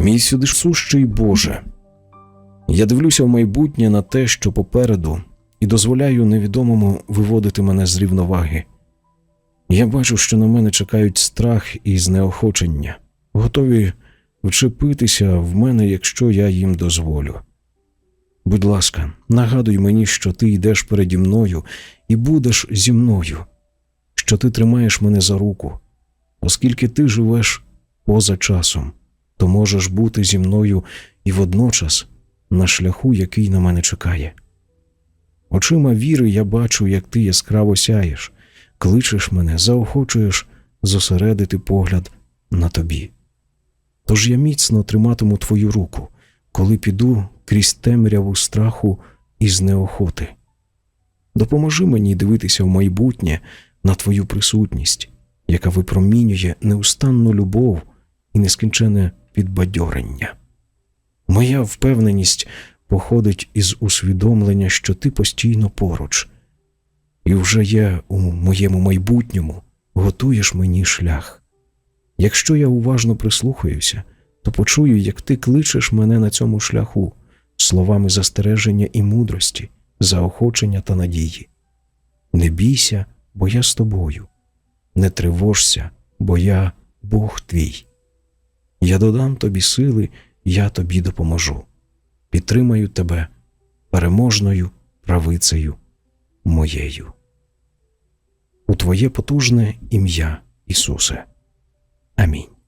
Мій сюди сущий Боже. Я дивлюся в майбутнє на те, що попереду, і дозволяю невідомому виводити мене з рівноваги. Я бачу, що на мене чекають страх і знеохочення, готові вчепитися в мене, якщо я їм дозволю. Будь ласка, нагадуй мені, що ти йдеш переді мною і будеш зі мною, що ти тримаєш мене за руку, оскільки ти живеш поза часом, то можеш бути зі мною і водночас на шляху, який на мене чекає. Очима віри я бачу, як ти яскраво сяєш, кличеш мене, заохочуєш зосередити погляд на тобі. Тож я міцно триматиму твою руку, коли піду крізь темряву страху і знеохоти. Допоможи мені дивитися в майбутнє на твою присутність, яка випромінює неустанну любов і нескінчене підбадьорення. Моя впевненість походить із усвідомлення, що ти постійно поруч, і вже є у моєму майбутньому готуєш мені шлях. Якщо я уважно прислухаюся, то почую, як ти кличеш мене на цьому шляху словами застереження і мудрості, заохочення та надії. Не бійся, бо я з тобою, не тривожся, бо я Бог твій. Я додам тобі сили, я тобі допоможу. Підтримаю тебе переможною правицею моєю. У Твоє потужне ім'я, Ісусе. Амінь.